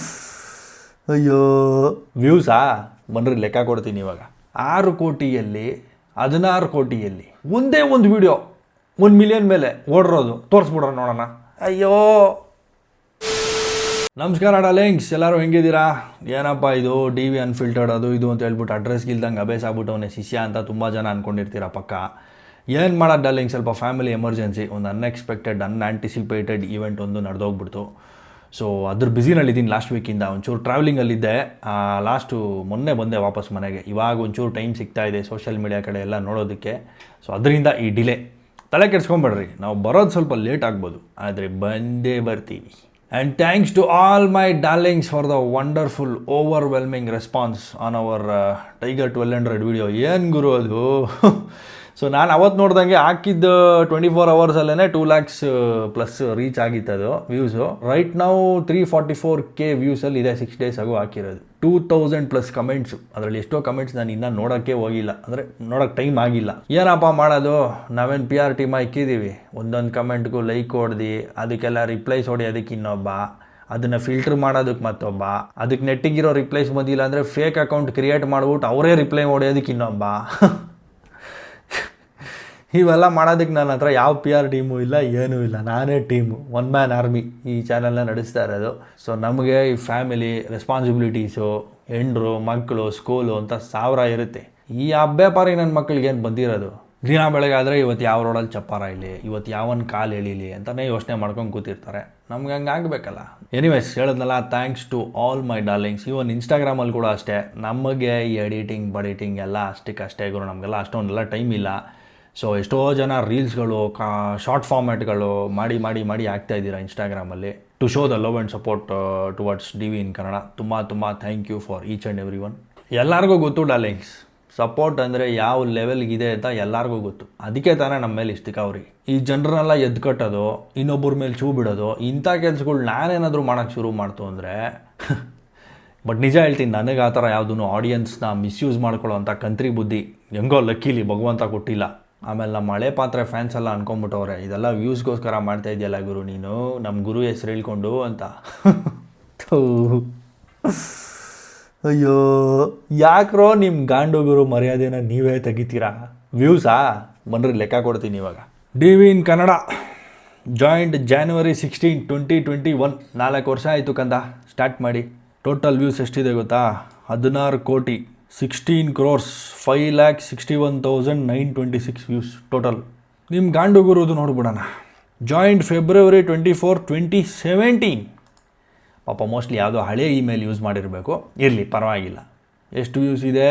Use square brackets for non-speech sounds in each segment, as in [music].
[laughs] ಅಯ್ಯೋ. ವ್ಯೂಸಾ? ಬನ್ರಿ ಲೆಕ್ಕ ಕೊಡ್ತೀನಿ ಇವಾಗ. ಆರು ಕೋಟಿಯಲ್ಲಿ ಹದಿನಾರು ಕೋಟಿಯಲ್ಲಿ ಒಂದೇ ಒಂದು ವಿಡಿಯೋ ಒಂದು ಮಿಲಿಯನ್ ಮೇಲೆ ಓಡಿರೋದು. ತೋರಿಸ್ಬಿಡ್ರ ನೋಡೋಣ. ಅಯ್ಯೋ. ನಮಸ್ಕಾರ ಡಾಲಿಂಗ್ಸ್ ಎಲ್ಲರೂ ಹೆಂಗಿದ್ದೀರಾ? ಏನಪ್ಪ ಇದು? ಡಿ ವಿ ಅನ್ಫಿಲ್ಟರ್ಡ್ ಅದು ಇದು ಅಂತ ಹೇಳ್ಬಿಟ್ಟು ಅಡ್ರೆಸ್ ಇಲ್ದಂಗೆ ಅಭ್ಯಾಸ ಆಗ್ಬಿಟ್ಟವನೇ ಶಿಷ್ಯ ಅಂತ ತುಂಬ ಜನ ಅಂದ್ಕೊಂಡಿರ್ತೀರ ಪಕ್ಕ. ಏನು ಮಾಡೋದು ಡಾಲಿಂಗ್ ಸ್ವಲ್ಪ ಫ್ಯಾಮಿಲಿ ಎಮರ್ಜೆನ್ಸಿ ಒಂದು ಅನ್ಎಕ್ಸ್ಪೆಕ್ಟೆಡ್ ಅನ್ಆಂಟಿಸಿಪೇಟೆಡ್ ಈವೆಂಟ್ ಒಂದು ನಡೆದೋಗ್ಬಿಡ್ತು. ಸೊ ಅದ್ರ ಬ್ಯುಸಿನಲ್ಲಿದ್ದೀನಿ ಲಾಸ್ಟ್ ವೀಕಿಂದ ಒಂಚೂರು ಟ್ರಾವೆಲಿಂಗಲ್ಲಿದ್ದೆ ಲಾಸ್ಟು ಮೊನ್ನೆ ಬಂದೆ ವಾಪಸ್ ಮನೆಗೆ. ಇವಾಗ ಒಂಚೂರು ಟೈಮ್ ಸಿಗ್ತಾ ಇದೆ ಸೋಷಿಯಲ್ ಮೀಡಿಯಾ ಕಡೆ ಎಲ್ಲ ನೋಡೋದಕ್ಕೆ. ಸೊ ಅದರಿಂದ ಈ ಡಿಲೇ ತಲೆ ಕೆಡ್ಸ್ಕೊಂಬೇಡ್ರಿ. ನಾವು ಬರೋದು ಸ್ವಲ್ಪ ಲೇಟ್ ಆಗ್ಬೋದು. ಆದರೆ ಬಂದೇ ಬರ್ತೀವಿ. And thanks to all my darlings for the wonderful overwhelming response on our tiger twelve hundred video ಏನು ಗುರು ಅದು? [laughs] ಸೊ ನಾನು ಅವತ್ತು ನೋಡ್ದಂಗೆ ಹಾಕಿದ್ದ ಟ್ವೆಂಟಿ ಫೋರ್ ಅವರ್ಸಲ್ಲೇ ಟೂ ಲ್ಯಾಕ್ಸ್ ಪ್ಲಸ್ ರೀಚ್ ಆಗಿತ್ತು ಅದು ವ್ಯೂಸು ರೈಟ್ ನಾವು ತ್ರೀ ಫಾರ್ಟಿ ಫೋರ್ ಕೆ ವ್ಯೂಸಲ್ಲಿ ಇದೆ ಸಿಕ್ಸ್ ಡೇಸ್ ಆಗು ಹಾಕಿರೋದು. ಟೂ ತೌಸಂಡ್ ಪ್ಲಸ್ ಕಮೆಂಟ್ಸು ಅದರಲ್ಲಿ ಎಷ್ಟೋ ಕಮೆಂಟ್ಸ್ ನಾನು ಇನ್ನೂ ನೋಡೋಕ್ಕೆ ಹೋಗಿಲ್ಲ. ಅಂದರೆ ನೋಡೋಕ್ಕೆ ಟೈಮ್ ಆಗಿಲ್ಲ. ಏನಪ್ಪ ಮಾಡೋದು? ನಾವೇನು ಪಿ ಆರ್ ಟೀಮ್ ಇಕ್ಕಿದ್ದೀವಿ ಒಂದೊಂದು ಕಮೆಂಟ್ಗೂ ಲೈಕ್ ಹೊಡೆದು, ಅದಕ್ಕೆಲ್ಲ ರಿಪ್ಲೈಸ್ ಹೊಡೆಯೋದಕ್ಕೆ ಇನ್ನೊಬ್ಬ. ಅದನ್ನು ಫಿಲ್ಟರ್ ಮಾಡೋದಕ್ಕೆ ಮತ್ತೊಬ್ಬ. ಅದಕ್ಕೆ ನೆಟ್ಟಿಗಿರೋ ರಿಪ್ಲೈಸ್ ಬಂದಿಲ್ಲ ಅಂದರೆ ಫೇಕ್ ಅಕೌಂಟ್ ಕ್ರಿಯೇಟ್ ಮಾಡ್ಬಿಟ್ಟು ಅವರೇ ರಿಪ್ಲೈ ಹೊಡೆಯೋದಕ್ಕೆ ಇನ್ನೊಬ್ಬ. [laughs] ಇವೆಲ್ಲ ಮಾಡೋದಕ್ಕೆ ನನ್ನ ಹತ್ರ ಯಾವ ಪಿ ಆರ್ ಟೀಮು ಇಲ್ಲ, ಏನೂ ಇಲ್ಲ. ನಾನೇ ಟೀಮು ಒನ್ ಮ್ಯಾನ್ ಆರ್ಮಿ ಈ ಚಾನಲ್ನ ನಡೆಸ್ತಾ ಇರೋದು. ಸೊ ನಮಗೆ ಈ ಫ್ಯಾಮಿಲಿ ರೆಸ್ಪಾನ್ಸಿಬಿಲಿಟೀಸು ಹೆಂಡ್ರು ಮಕ್ಕಳು ಸ್ಕೂಲು ಅಂತ ಸಾವಿರ ಇರುತ್ತೆ. ಈ ಹಬ್ಬೆ ಪಾರಿ ನನ್ನ ಮಕ್ಕಳಿಗೆ ಏನು ಬಂದಿರೋದು? ದಿನ ಬೆಳಗ್ಗೆ ಆದರೆ ಇವತ್ತು ಯಾವ ರೋಡಲ್ಲಿ ಚಪ್ಪಾರ ಇಲ್ಲಿ ಇವತ್ತು ಯಾವನ್ ಕಾಲು ಎಳೀಲಿ ಅಂತಲೇ ಯೋಚನೆ ಮಾಡ್ಕೊಂಡು ಕೂತಿರ್ತಾರೆ. ನಮ್ಗೆ ಹಂಗೆ ಆಗಬೇಕಲ್ಲ. ಎನಿವೇಸ್ ಹೇಳಿದ್ನಲ್ಲ thanks to all my darlings even ಇನ್ಸ್ಟಾಗ್ರಾಮಲ್ಲಿ ಕೂಡ ಅಷ್ಟೇ. ನಮಗೆ ಈ ಎಡಿಟಿಂಗ್ ಬಡಿಟಿಂಗ್ ಎಲ್ಲ ಅಷ್ಟಕ್ಕಷ್ಟೇ ಗುರು. ನಮಗೆಲ್ಲ ಅಷ್ಟೊಂದೆಲ್ಲ ಟೈಮ್ ಇಲ್ಲ. ಸೊ ಎಷ್ಟೋ ಜನ ರೀಲ್ಸ್ಗಳು, ಕಾ ಶಾರ್ಟ್ ಫಾರ್ಮ್ಯಾಟ್ಗಳು ಮಾಡಿ ಮಾಡಿ ಮಾಡಿ ಆಗ್ತಾ ಇದ್ದೀರಾ ಇನ್ಸ್ಟಾಗ್ರಾಮಲ್ಲಿ to show the love and support towards D V in Kannada ತುಂಬ ತುಂಬ thank you for each and every one ಎಲ್ಲರಿಗೂ ಗೊತ್ತು ಡಾರ್ಲಿಂಗ್ಸ್ ಸಪೋರ್ಟ್ ಅಂದರೆ ಯಾವ ಲೆವೆಲ್ಗಿದೆ ಅಂತ ಎಲ್ಲರಿಗೂ ಗೊತ್ತು. ಅದಕ್ಕೆ ತಾನೇ ನಮ್ಮ ಮೇಲೆ ಇಷ್ಟಕ್ಕೆ ಅವ್ರಿಗೆ ಈ ಜನರನ್ನೆಲ್ಲ ಎದ್ದು ಕಟ್ಟೋದು, ಇನ್ನೊಬ್ಬರ ಮೇಲೆ ಚೂ ಬಿಡೋದು, ಇಂಥ ಕೆಲಸಗಳು ನಾನೇನಾದರೂ ಮಾಡೋಕ್ಕೆ ಶುರು ಮಾಡ್ತು ಅಂದರೆ ಬಟ್ [laughs] ನಿಜ ಹೇಳ್ತೀನಿ, ನನಗೆ ಆ ಥರ ಯಾವುದೂ ಆಡಿಯನ್ಸ್ನ ಮಿಸ್ಯೂಸ್ ಮಾಡ್ಕೊಳ್ಳೋ ಅಂಥ ಕಂತ್ರಿ ಬುದ್ಧಿ, ಹೆಂಗೋ ಲಕ್ಕಿಲಿ ಭಗವಂತ ಕೊಟ್ಟಿಲ್ಲ. ಆಮೇಲೆ ನಮ್ಮ ಮಳೆ ಪಾತ್ರೆ ಫ್ಯಾನ್ಸ್ ಎಲ್ಲ ಅನ್ಕೊಂಬಿಟ್ಟವ್ರೆ, ಇದೆಲ್ಲ ವ್ಯೂಸ್ಗೋಸ್ಕರ ಮಾಡ್ತಾ ಇದೆಯಲ್ಲ ಗುರು ನೀನು? ನಮ್ಮ ಗುರು ಹೆಸರು ಹೇಳ್ಕೊಂಡು ಅಂತ. [laughs] ಅಯ್ಯೋ, ಯಾಕ್ರೋ ನಿಮ್ಮ ಗಾಂಡು ಗುರು ಮರ್ಯಾದೆನ ನೀವೇ ತೆಗಿತೀರಾ? ವ್ಯೂಸಾ ಬನ್ರಿ ಲೆಕ್ಕ ಕೊಡ್ತೀನಿ ಇವಾಗ. D V in Kannada. Joined January sixteen twenty twenty one ನಾಲ್ಕು ವರ್ಷ ಆಯಿತು ಕಂದ. ಸ್ಟಾರ್ಟ್ ಮಾಡಿ. ಟೋಟಲ್ ವ್ಯೂಸ್ ಎಷ್ಟಿದೆ ಗೊತ್ತಾ? ಹದಿನಾರು ಕೋಟಿ sixteen crores five lakh sixty one thousand nine twenty six views total ನಿಮ್ಮ ಗಾಂಡುಗುರುದು ನೋಡ್ಬಿಡೋಣ. Joined February twenty four twenty seventeen ಪಾಪ ಮೋಸ್ಟ್ಲಿ ಯಾವುದೋ ಹಳೆ ಇಮೇಲ್ ಯೂಸ್ ಮಾಡಿರಬೇಕು. ಇರಲಿ, ಪರವಾಗಿಲ್ಲ. ಎಷ್ಟು ವ್ಯೂಸ್ ಇದೆ?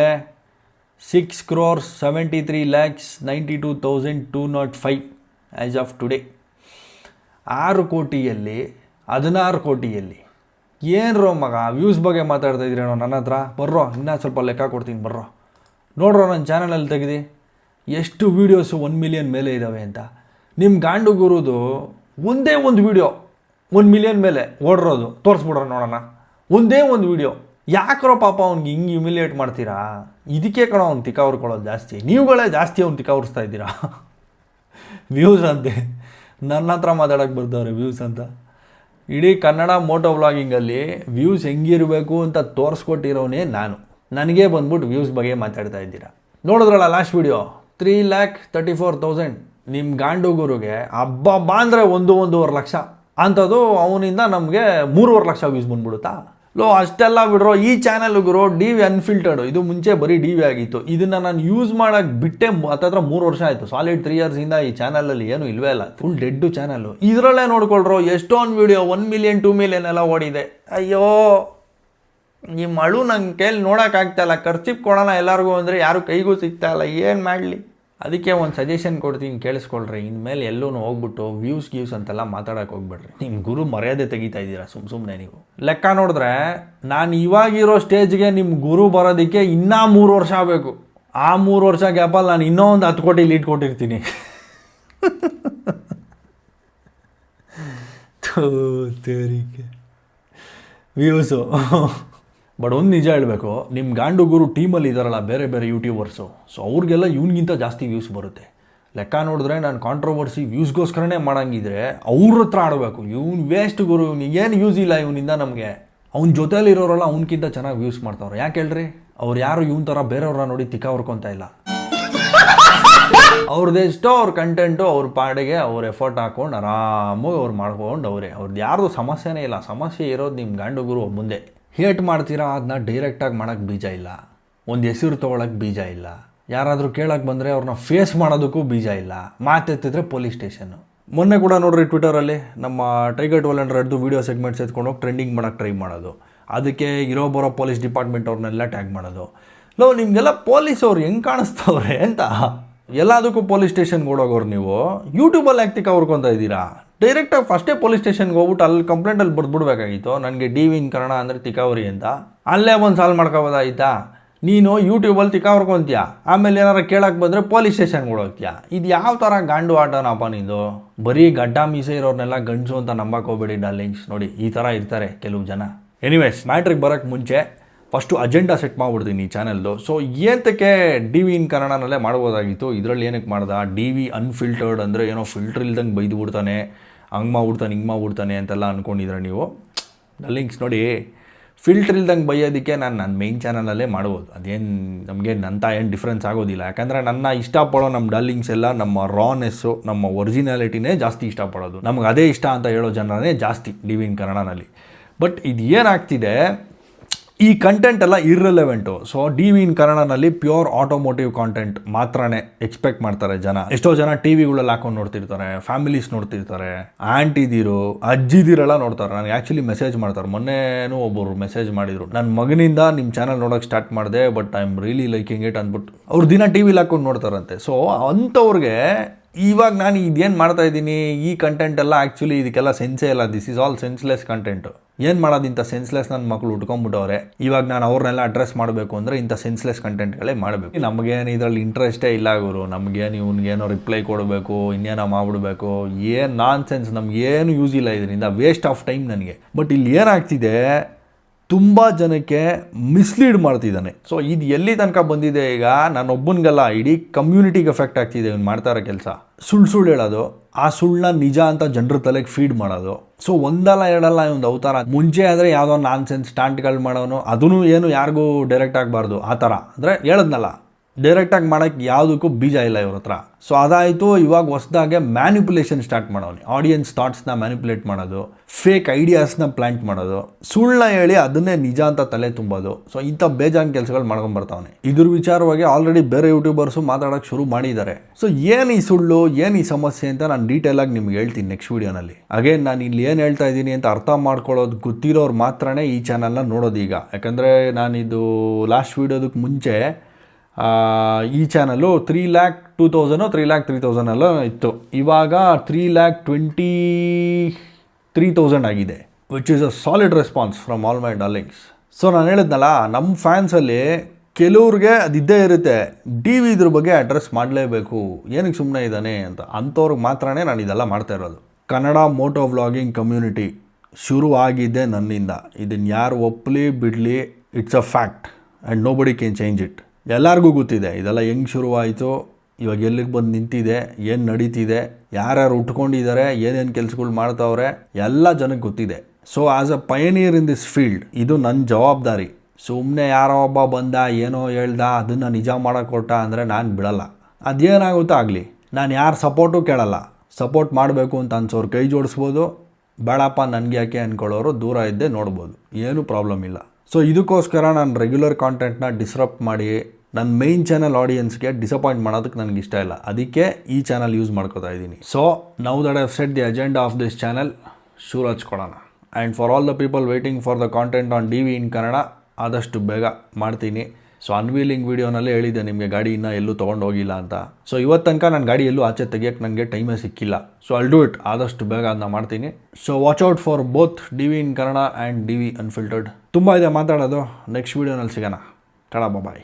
Six crore seventy three lakhs ninety two thousand two nought five as of today ಆರು ಕೋಟಿಯಲ್ಲಿ, ಹದಿನಾರು ಕೋಟಿಯಲ್ಲಿ. ಏನ್ರೋ ಮಗ ವ್ಯೂಸ್ ಬಗ್ಗೆ ಮಾತಾಡ್ತಾ ಇದ್ದೀರೇನೋ ನನ್ನ ಹತ್ರ ಬರ್ರೋ, ಇನ್ನೂ ಸ್ವಲ್ಪ ಲೆಕ್ಕ ಕೊಡ್ತೀನಿ, ಬರ್ರೋ. ನೋಡ್ರೋ ನನ್ನ ಚಾನಲಲ್ಲಿ ತೆಗೆದು? ಎಷ್ಟು ವೀಡಿಯೋಸು ಒನ್ ಮಿಲಿಯನ್ ಮೇಲೆ ಇದ್ದಾವೆ ಅಂತ. ನಿಮ್ಮ ಗಾಂಡು ಗುರುದು ಒಂದೇ ಒಂದು ವೀಡಿಯೋ ಒಂದು ಮಿಲಿಯನ್ ಮೇಲೆ ಓಡಿರೋದು. ತೋರಿಸ್ಬಿಡ್ರ ನೋಡೋಣ. ಒಂದೇ ಒಂದು ವೀಡಿಯೋ ಯಾಕ್ರೋ ಪಾಪ ಅವ್ನಿಗೆ ಹಿಂಗೆ ಹ್ಯುಮಿಲಿಯೇಟ್ ಮಾಡ್ತೀರಾ? ಇದಕ್ಕೆ ಕಣೋ ಅವ್ನು ತಿಕ್ಕ ಹುರ್ಕೊಳ್ಳೋದು ಜಾಸ್ತಿ. ನೀವುಗಳೇ ಜಾಸ್ತಿ ಅವ್ನು ತಿಕ್ಕ ಹೊರಿಸ್ತಾ ಇದ್ದೀರಾ? ವ್ಯೂಸ್ ಅಂತೆ. ನನ್ನ ಹತ್ರ ಮಾತಾಡೋಕ್ಕೆ ಬರ್ತವ್ರೆ ವ್ಯೂಸ್ ಅಂತ. ಇಡೀ ಕನ್ನಡ ಮೋಟೋ ವ್ಲಾಗಿಂಗಲ್ಲಿ ವ್ಯೂಸ್ ಹೆಂಗಿರಬೇಕು ಅಂತ ತೋರಿಸ್ಕೊಟ್ಟಿರೋನೇ ನಾನು. ನನಗೆ ಬಂದ್ಬಿಟ್ಟು ವ್ಯೂಸ್ ಬಗ್ಗೆ ಮಾತಾಡ್ತಾ ಇದ್ದೀರಾ? ನೋಡಿದ್ರಲ್ಲ last video three lakh thirty four thousand ನಿಮ್ಮ ಗಾಂಡು ಗುರುಗೆ ಹಬ್ಬ ಅಂದರೆ ಒಂದು, ಒಂದೂವರೆ ಲಕ್ಷ. ಅಂಥದ್ದು ಅವನಿಂದ ನಮಗೆ ಮೂರುವರೆ ಲಕ್ಷ ವ್ಯೂಸ್ ಬಂದ್ಬಿಡುತ್ತಾ? ಲೋ, ಅಷ್ಟೆಲ್ಲ ಬಿಡ್ರೋ, ಈ ಚಾನಲ್ ಗುರು ಡಿ ವಿ ಅನ್ಫಿಲ್ಟರ್ಡ್ ಇದು ಮುಂಚೆ ಬರೀ ಡಿ ವಿ ಆಗಿತ್ತು. ಇದನ್ನು ನಾನು ಯೂಸ್ ಮಾಡೋಕ್ಕೆ ಬಿಟ್ಟೆ ಹತ್ತತ್ರ ಮೂರು ವರ್ಷ ಆಯಿತು. ಸಾಲಿಡ್ ತ್ರೀ ಇಯರ್ಸಿಂದ ಈ ಚಾನಲಲ್ಲಿ ಏನು ಇಲ್ವೇ ಇಲ್ಲ. ಫುಲ್ ಡೆಡ್ಡು ಚಾನಲ್ಲು ಇದರಲ್ಲೇ ನೋಡ್ಕೊಳ್ರೋ, ಎಷ್ಟೊಂದು video one million two million ಎಲ್ಲ ಓಡಿದೆ. ಅಯ್ಯೋ ಈ ಮಳು ನನ್ನ ಕೈಲಿ ನೋಡೋಕ್ಕಾಗ್ತಾ ಇಲ್ಲ. ಖರ್ಚಿಗೆ ಕೊಡೋಣ ಎಲ್ಲರಿಗೂ ಅಂದರೆ ಯಾರು ಕೈಗೂ ಸಿಗ್ತಾ ಇಲ್ಲ. ಏನು ಮಾಡಲಿ? ಅದಕ್ಕೆ ಒಂದು ಸಜೆಷನ್ ಕೊಡ್ತೀನಿ ಕೇಳಿಸ್ಕೊಳ್ರಿ. ಇನ್ಮೇಲೆ ಎಲ್ಲೂ ಹೋಗ್ಬಿಟ್ಟು ವ್ಯೂಸ್ ಗ್ಯೂಸ್ ಅಂತೆಲ್ಲ ಮಾತಾಡೋಕೆ ಹೋಗ್ಬಿಡ್ರಿ. ನಿಮ್ಮ ಗುರು ಮರ್ಯಾದೆ ತೆಗಿತಾ ಇದ್ದೀರಾ? ಸುಮ್ಮ ಸುಮ್ಮನೆ ನೀವು. ಲೆಕ್ಕ ನೋಡಿದ್ರೆ, ನಾನು ಇವಾಗಿರೋ ಸ್ಟೇಜ್ಗೆ ನಿಮ್ಮ ಗುರು ಬರೋದಕ್ಕೆ ಇನ್ನೂ ಮೂರು ವರ್ಷ ಆಗಬೇಕು. ಆ ಮೂರು ವರ್ಷ ಗ್ಯಾಪಲ್ಲಿ ನಾನು ಇನ್ನೂ ಒಂದು ಹತ್ತು ಕೋಟಿ ಲೀಡ್ ಕೊಟ್ಟಿರ್ತೀನಿ. [laughs] ವ್ಯೂಸು ಬಟ್ ಒಂದು ನಿಜ ಹೇಳಬೇಕು ನಿಮ್ಮ ಗಾಂಡು ಗುರು ಟೀಮಲ್ಲಿ ಇದ್ದಾರಲ್ಲ ಬೇರೆ ಬೇರೆ ಯೂಟ್ಯೂಬರ್ಸು ಸೊ ಅವ್ರಿಗೆಲ್ಲ ಇವನಿಗಿಂತ ಜಾಸ್ತಿ ವ್ಯೂಸ್ ಬರುತ್ತೆ. ಲೆಕ್ಕ ನೋಡಿದ್ರೆ ನಾನು ಕಾಂಟ್ರವರ್ಸಿ ವ್ಯೂಸ್ಗೋಸ್ಕರನೇ ಮಾಡಂಗಿದ್ರೆ ಅವ್ರ ಹತ್ರ ಆಡಬೇಕು. ಇವ್ನು ವೇಸ್ಟ್ ಗುರು ಏನು ಯೂಸ್ ಇಲ್ಲ ಇವನಿಂದ ನಮಗೆ. ಅವ್ನ ಜೊತೆಲಿ ಇರೋರಲ್ಲ ಅವ್ನಕ್ಕಿಂತ ಚೆನ್ನಾಗಿ ವ್ಯೂಸ್ ಮಾಡ್ತಾವ್ರೆ. ಯಾಕೆ ಹೇಳ್ರಿ? ಅವ್ರು ಯಾರು ಇವನ್ ಥರ ಬೇರೆಯವ್ರನ್ನ ನೋಡಿ ತಿಕ್ಕ ಹೊರ್ಕೊತಾ ಇಲ್ಲ. ಅವ್ರದ್ದೆಷ್ಟೋ ಅವ್ರ ಕಂಟೆಂಟು ಅವ್ರ ಪಾಡಿಗೆ ಅವ್ರ ಎಫರ್ಟ್ ಹಾಕ್ಕೊಂಡು ಆರಾಮಾಗಿ ಅವ್ರು ಮಾಡ್ಕೊಂಡು ಅವರೇ ಅವ್ರದ್ದು ಯಾರ್ದು ಸಮಸ್ಯೆನೇ ಇಲ್ಲ. ಸಮಸ್ಯೆ ಇರೋದು ನಿಮ್ಮ ಗಂಡು ಗುರು ಮುಂದೆ. ಹೇಟ್ ಮಾಡ್ತೀರಾ? ಅದನ್ನ ಡೈರೆಕ್ಟಾಗಿ ಮಾಡೋಕ್ಕೆ ಬೀಜ ಇಲ್ಲ. ಒಂದು ಹೆಸರು ತೊಗೊಳಕ್ಕೆ ಬೀಜ ಇಲ್ಲ. ಯಾರಾದರೂ ಕೇಳೋಕ್ಕೆ ಬಂದರೆ ಅವ್ರನ್ನ ಫೇಸ್ ಮಾಡೋದಕ್ಕೂ ಬೀಜ ಇಲ್ಲ. ಮಾತೆತ್ತಿದ್ರೆ ಪೊಲೀಸ್ ಸ್ಟೇಷನ್ನು ಮೊನ್ನೆ ಕೂಡ ನೋಡ್ರಿ ಟ್ವಿಟರಲ್ಲಿ ನಮ್ಮ tiger twelve hundred video segments ಎತ್ಕೊಂಡು ಹೋಗಿ ಟ್ರೆಂಡಿಂಗ್ ಮಾಡೋಕ್ಕೆ ಟ್ರೈ ಮಾಡೋದು. ಅದಕ್ಕೆ ಇರೋ ಬರೋ ಪೊಲೀಸ್ ಡಿಪಾರ್ಟ್ಮೆಂಟ್ ಅವ್ರನ್ನೆಲ್ಲ ಟ್ಯಾಗ್ ಮಾಡೋದು. ಲೋ, ನಿಮಗೆಲ್ಲ ಪೊಲೀಸ್ ಅವ್ರು ಹೆಂಗೆ ಕಾಣಿಸ್ತವ್ರೆ ಅಂತ. ಎಲ್ಲದಕ್ಕೂ ಪೊಲೀಸ್ ಸ್ಟೇಷನ್ಗೆ ಓಡೋಗೋರು ನೀವು. ಯೂಟ್ಯೂಬಲ್ಲಿ ಆ್ಯಕ್ಟಿಕ್ ಅವ್ರಿಗೊಂತ ಇದ್ದೀರಾ? ಡೈರೆಕ್ಟಾಗಿ ಫಸ್ಟೇ ಪೊಲೀಸ್ ಸ್ಟೇಷನ್ಗೆ ಹೋಗ್ಬಿಟ್ಟು ಅಲ್ಲಿ ಕಂಪ್ಲೇಂಟಲ್ಲಿ ಬರ್ದ್ಬಿಡ್ಬೇಕಾಗಿತ್ತು ನನಗೆ ಡಿ ವಿನ್ ಕನ್ನಡ ಅಂದರೆ ತಿಕಾವರಿ ಅಂತ. ಅಲ್ಲೇ ಒಂದು ಸಾಲ್ವ್ ಮಾಡ್ಕೋಬೋದಾಯ್ತಾ ನೀನು ಯೂಟ್ಯೂಬಲ್ಲಿ ತಿಕಾವರ್ಕೊಂತೀಯ ಆಮೇಲೆ ಏನಾರು ಕೇಳಕ್ಕೆ ಬಂದರೆ ಪೊಲೀಸ್ ಸ್ಟೇಷನ್ಗೆ ಹೋಗ್ತೀಯ ಇದು ಯಾವ ಥರ ಗಾಂಡು ಆಟನಪ್ಪ ನಿಂದು? ಬರೀ ಗಡ್ಡ ಮೀಸೆ ಇರೋರ್ನೆಲ್ಲ ಗಂಡಸು ಅಂತ ನಂಬಕ್ಕೆ ಹೋಗ್ಬೇಡಿ ಡಾರ್ಲಿಂಗ್ಸ್ ನೋಡಿ, ಈ ಥರ ಇರ್ತಾರೆ ಕೆಲವು ಜನ. ಎನಿವೇಸ್ ಮ್ಯಾಟ್ರಿಗೆ ಬರೋಕ್ಕೆ ಮುಂಚೆ ಫಸ್ಟು ಅಜೆಂಡಾ ಸೆಟ್ ಮಾಡ್ಬಿಡ್ತೀನಿ ಈ ಚಾನಲ್ದು. ಸೊ ಏಂತಕ್ಕೆ ಡಿ ವಿ ಇನ್ ಕನ್ನಡನಲ್ಲೇ ಮಾಡ್ಬೋದಾಗಿತ್ತು? ಇದರಲ್ಲಿ ಏನಕ್ಕೆ ಮಾಡ್ದ? ಡಿ ವಿ ಅನ್ಫಿಲ್ಟರ್ಡ್ ಅಂದರೆ ಏನೋ ಫಿಲ್ಟರ್ ಇಲ್ದಂಗೆ ಬೈದು ಬಿಡ್ತಾನೆ, ಹಂಗೆ ಮಾಡ್ಬಿಡ್ತಾನೆ, ಹಿಂಗೆ ಮಾಡ್ಬಿಡ್ತಾನೆ ಅಂತೆಲ್ಲ ಅಂದ್ಕೊಂಡಿದ್ರೆ ನೀವು ಲಿಂಕ್ಸ್ ನೋಡಿ. ಫಿಲ್ಟರ್ ಇಲ್ದಂಗೆ ಬೈಯೋದಕ್ಕೆ ನಾನು ನನ್ನ ಮೈನ್ ಚಾನಲಲ್ಲೇ ಮಾಡ್ಬೋದು. ಅದೇನು, ನಮಗೆ ನಂತ ಏನು ಡಿಫ್ರೆನ್ಸ್ ಆಗೋದಿಲ್ಲ. ಯಾಕಂದರೆ ನನ್ನ ಇಷ್ಟಪಡೋ ನಮ್ಮ ಡಲ್ಲಿಂಗ್ಸ್ ಎಲ್ಲ ನಮ್ಮ ರಾನೆಸ್ಸು ನಮ್ಮ ಒರಿಜಿನಾಲಿಟಿನೇ ಜಾಸ್ತಿ ಇಷ್ಟಪಡೋದು. ನಮ್ಗೆ ಅದೇ ಇಷ್ಟ ಅಂತ ಹೇಳೋ ಜನರೇ ಜಾಸ್ತಿ ಡಿ ವಿನ್ ಕನ್ನಡನಲ್ಲಿ. ಬಟ್ ಇದು ಏನಾಗ್ತಿದೆ ಈ ಕಂಟೆಂಟ್ ಎಲ್ಲ irrelevant so D V in ಕನ್ನಡನಲ್ಲಿ pure automotive content ಮಾತ್ರನೇ ಎಕ್ಸ್ಪೆಕ್ಟ್ ಮಾಡ್ತಾರೆ ಜನ. ಎಷ್ಟೋ ಜನ ಟಿ ವಿಗಳಲ್ಲಿ ಹಾಕೊಂಡು ನೋಡ್ತಿರ್ತಾರೆ ಫ್ಯಾಮಿಲೀಸ್ ನೋಡ್ತಿರ್ತಾರೆ ಆಂಟಿದಿರು ಅಜ್ಜಿದಿರೆಲ್ಲ ನೋಡ್ತಾರೆ. ನನಗೆ ಆ್ಯಕ್ಚುಲಿ ಮೆಸೇಜ್ ಮಾಡ್ತಾರೆ. ಮೊನ್ನೆನೂ ಒಬ್ಬರು ಮೆಸೇಜ್ ಮಾಡಿದರು. ನನ್ನ ಮಗನಿಂದ ನಿಮ್ಮ ಚಾನಲ್ ನೋಡೋಕೆ ಸ್ಟಾರ್ಟ್ ಮಾಡಿದೆ but I am really liking it ಅಂದ್ಬಿಟ್ಟು. ಅವ್ರು ದಿನ ಟಿ ವಿಲಿ ಹಾಕೊಂಡು ನೋಡ್ತಾರಂತೆ. ಸೊ ಅಂಥವ್ರಿಗೆ ಇವಾಗ ನಾನು ಇದೇನು ಮಾಡ್ತಾ ಇದ್ದೀನಿ, ಈ ಕಂಟೆಂಟ್ ಎಲ್ಲ ಆ್ಯಕ್ಚುಲಿ ಇದಕ್ಕೆಲ್ಲ ಸೆನ್ಸೇ ಇಲ್ಲ. This is all senseless content ಏನು ಮಾಡೋದು ಇಂಥ ಸೆನ್ಸ್ಲೆಸ್ ನನ್ನ ಮಕ್ಕಳು ಉಟ್ಕೊಂಡ್ಬಿಟ್ಟವ್ರೆ? ಇವಾಗ ನಾನು ಅವ್ರನ್ನೆಲ್ಲ ಅಡ್ರೆಸ್ ಮಾಡಬೇಕು ಅಂದರೆ ಇಂಥ ಸೆನ್ಸ್ಲೆಸ್ ಕಂಟೆಂಟ್ಗಳೇ ಮಾಡಬೇಕು. ನಮಗೇನು ಇದರಲ್ಲಿ ಇಂಟ್ರೆಸ್ಟೇ ಇಲ್ಲ ಗುರು. ನಮಗೇನು ಇವ್ನಿಗೇನೋ ರಿಪ್ಲೈ ಕೊಡಬೇಕು, ಇನ್ನೇನೋ ಮಾಡ್ಬಿಡಬೇಕು. ಏನು ನಾನ್ ಸೆನ್ಸ್ ಏನು ಯೂಸ್ ಇಲ್ಲ ಇದರಿಂದ. ವೇಸ್ಟ್ ಆಫ್ ಟೈಮ್ ನನಗೆ. ಬಟ್ ಇಲ್ಲಿ ಏನಾಗ್ತಿದೆ ತುಂಬ ಜನಕ್ಕೆ ಮಿಸ್ಲೀಡ್ ಮಾಡ್ತಿದ್ದಾನೆ. ಸೊ ಇದು ಎಲ್ಲಿ ತನಕ ಬಂದಿದೆ ಈಗ? ನಾನೊಬ್ಬನಿಗಲ್ಲ ಇಡೀ ಕಮ್ಯುನಿಟಿಗೆ ಎಫೆಕ್ಟ್ ಆಗ್ತಿದೆ ಇವ್ನು ಮಾಡ್ತಾ ಇರೋ ಕೆಲಸ. ಸುಳ್ಳು ಸುಳ್ಳು ಹೇಳೋದು, ಆ ಸುಳ್ಳನ್ನ ನಿಜ ಅಂತ ಜನರ ತಲೆಗೆ ಫೀಡ್ ಮಾಡೋದು. ಸೊ ಒಂದಲ್ಲ, ಎರಡಲ್ಲ ಒಂದು ಅವತಾರ. ಮುಂಚೆ ಆದರೆ ಯಾವುದೋ ನಾನ್ ಸೆನ್ಸ್ ಸ್ಟಾಂಟ್ಗಳು ಮಾಡೋನು ಅದೂ ಏನು ಯಾರಿಗೂ ಡೈರೆಕ್ಟ್ ಆಗಬಾರ್ದು. ಆ ಥರ. ಅಂದರೆ ಹೇಳದ್ನಲ್ಲ. ಡೈರೆಕ್ಟಾಗಿ ಮಾಡೋಕ್ಕೆ ಯಾವುದಕ್ಕೂ ಬೀಜ ಇಲ್ಲ ಇವ್ರ ಹತ್ರ. ಸೊ ಅದಾಯಿತು, ಇವಾಗ ಹೊಸ್ದಾಗೆ ಮ್ಯಾನಿಪುಲೇಷನ್ ಸ್ಟಾರ್ಟ್ ಮಾಡೋನು ಆಡಿಯನ್ಸ್ ಥಾಟ್ಸ್ನ ಮ್ಯಾನಿಪುಲೇಟ್ ಮಾಡೋದು ಫೇಕ್ ಐಡಿಯಾಸ್ನ ಪ್ಲ್ಯಾಂಟ್ ಮಾಡೋದು. ಸುಳ್ಳನ್ನ ಹೇಳಿ ಅದನ್ನೇ ನಿಜ ಅಂತ ತಲೆ ತುಂಬೋದು. ಸೊ ಇಂಥ ಬೇಜಾನ್ ಕೆಲಸಗಳು ಮಾಡ್ಕೊಂಬರ್ತಾವನೆ ಇದ್ರ ವಿಚಾರವಾಗಿ ಆಲ್ರೆಡಿ ಬೇರೆ ಯೂಟ್ಯೂಬರ್ಸು ಮಾತಾಡೋಕ್ಕೆ ಶುರು ಮಾಡಿದ್ದಾರೆ. ಸೊ ಏನು ಈ ಸುಳ್ಳು, ಏನು ಈ ಸಮಸ್ಯೆ ಅಂತ ನಾನು ಡೀಟೇಲಾಗಿ ನಿಮ್ಗೆ ಹೇಳ್ತೀನಿ ನೆಕ್ಸ್ಟ್ ವೀಡಿಯೋನಲ್ಲಿ ಅಗೇನ್ ನಾನು ಇಲ್ಲಿ ಏನು ಹೇಳ್ತಾ ಇದ್ದೀನಿ ಅಂತ ಅರ್ಥ ಮಾಡ್ಕೊಳ್ಳೋದು ಗೊತ್ತಿರೋರು ಮಾತ್ರನೇ ಈ ಚಾನಲ್ನ ನೋಡೋದು ಈಗ. ಯಾಕಂದರೆ ನಾನಿದು ಲಾಸ್ಟ್ ವೀಡಿಯೋದಕ್ಕೆ ಮುಂಚೆ ಈ channel three lakh two thousand three lakh three ತೌಸಂಡೆಲ್ಲ ಇತ್ತು. ಇವಾಗ three lakh twenty three thousand ಆಗಿದೆ which is a solid response from all my darlings so ನಾನು ಹೇಳಿದ್ನಲ್ಲ ನಮ್ಮ ಫ್ಯಾನ್ಸಲ್ಲಿ ಕೆಲವ್ರಿಗೆ ಅದಿದ್ದೇ ಇರುತ್ತೆ. ಡಿ ವಿ ಇದ್ರ ಬಗ್ಗೆ ಅಡ್ರೆಸ್ ಮಾಡಲೇಬೇಕು. ಏನಕ್ಕೆ ಸುಮ್ಮನೆ ಇದ್ದಾನೆ ಅಂತ. ಅಂಥವ್ರಿಗೆ ಮಾತ್ರನೇ ನಾನು ಇದೆಲ್ಲ ಮಾಡ್ತಾ ಇರೋದು. ಕನ್ನಡ ಮೋಟೋ ವ್ಲಾಗಿಂಗ್ ಕಮ್ಯುನಿಟಿ ಶುರು ಆಗಿದ್ದೆ ನನ್ನಿಂದ. ಇದನ್ನು ಯಾರು ಒಪ್ಪಲಿ ಬಿಡಲಿ it's a fact and nobody can change it ಎಲ್ಲರಿಗೂ ಗೊತ್ತಿದೆ, ಇದೆಲ್ಲ ಹೆಂಗೆ ಶುರುವಾಯಿತು, ಇವಾಗ ಎಲ್ಲಿಗೆ ಬಂದು ನಿಂತಿದೆ, ಏನು ನಡೀತಿದೆ, ಯಾರ್ಯಾರು ಉಟ್ಕೊಂಡಿದ್ದಾರೆ ಏನೇನು ಕೆಲಸಗಳು ಮಾಡ್ತಾವ್ರೆ, ಎಲ್ಲ ಜನಕ್ಕೆ ಗೊತ್ತಿದೆ. So as a pioneer in this field ಇದು ನನ್ನ ಜವಾಬ್ದಾರಿ. ಸುಮ್ಮನೆ ಯಾರೋ ಒಬ್ಬ ಬಂದ, ಏನೋ ಹೇಳ್ದ, ಅದನ್ನು ನಿಜ ಮಾಡೋಕ್ಕೊಟ್ಟ ಅಂದರೆ ನಾನು ಬಿಡಲ್ಲ. ಅದೇನಾಗುತ್ತೋ ಆಗಲಿ, ನಾನು ಯಾರು ಸಪೋರ್ಟು ಕೇಳಲ್ಲ. ಸಪೋರ್ಟ್ ಮಾಡಬೇಕು ಅಂತ ಅನ್ಸೋರು ಕೈ ಜೋಡಿಸ್ಬೋದು, ಬೇಡಪ್ಪ ನನಗೆ ಯಾಕೆ ಅಂದ್ಕೊಳ್ಳೋರು ದೂರ ಇದ್ದೇ ನೋಡ್ಬೋದು, ಏನೂ ಪ್ರಾಬ್ಲಮ್ ಇಲ್ಲ. ಸೊ ಇದಕ್ಕೋಸ್ಕರ ನಾನು ರೆಗ್ಯುಲರ್ ಕಾಂಟೆಂಟ್ನ ಡಿಸ್ರಪ್ಟ್ ಮಾಡಿ ನನ್ನ ಮೈನ್ ಚಾನಲ್ ಆಡಿಯನ್ಸ್ಗೆ ಡಿಸಪಾಯಿಂಟ್ ಮಾಡೋದಕ್ಕೆ ನನಗೆ ಇಷ್ಟ ಇಲ್ಲ. ಅದಕ್ಕೆ ಈ ಚಾನಲ್ ಯೂಸ್ ಮಾಡ್ಕೋತಾ ಇದ್ದೀನಿ. So now that I've set the agenda of this channel sure ಹಚ್ಕೊಳ್ಳೋಣ and for all the people waiting for the content on D V in Kannada ಆದಷ್ಟು ಬೇಗ ಮಾಡ್ತೀನಿ. ಸೊ ಅನ್ವೀಲಿಂಗ್ ವೀಡಿಯೋನಲ್ಲೇ ಹೇಳಿದ್ದೆ ನಿಮಗೆ ಗಾಡಿ ಇನ್ನೂ ಎಲ್ಲೂ ತೊಗೊಂಡು ಹೋಗಿಲ್ಲ ಅಂತ. ಸೊ ಇವತ್ತು ತನಕ ನನ್ನ ಗಾಡಿ ಎಲ್ಲೂ ಆಚೆ ತೆಗಿಯೋಕ್ಕೆ ನನಗೆ ಟೈಮೇ ಸಿಕ್ಕಿಲ್ಲ. ಸೊ ಅಲ್ ಡೂ ಇಟ್ ಆದಷ್ಟು ಬೇಗ ಅದನ್ನ ಮಾಡ್ತೀನಿ. So watch out for both D V in Kannada and D V unfiltered ತುಂಬ ಇದೆ ಮಾತಾಡೋದು. ನೆಕ್ಸ್ಟ್ ವೀಡಿಯೋನಲ್ಲಿ ಸಿಗೋಣ. ಟಡಾ ಬಾಯ್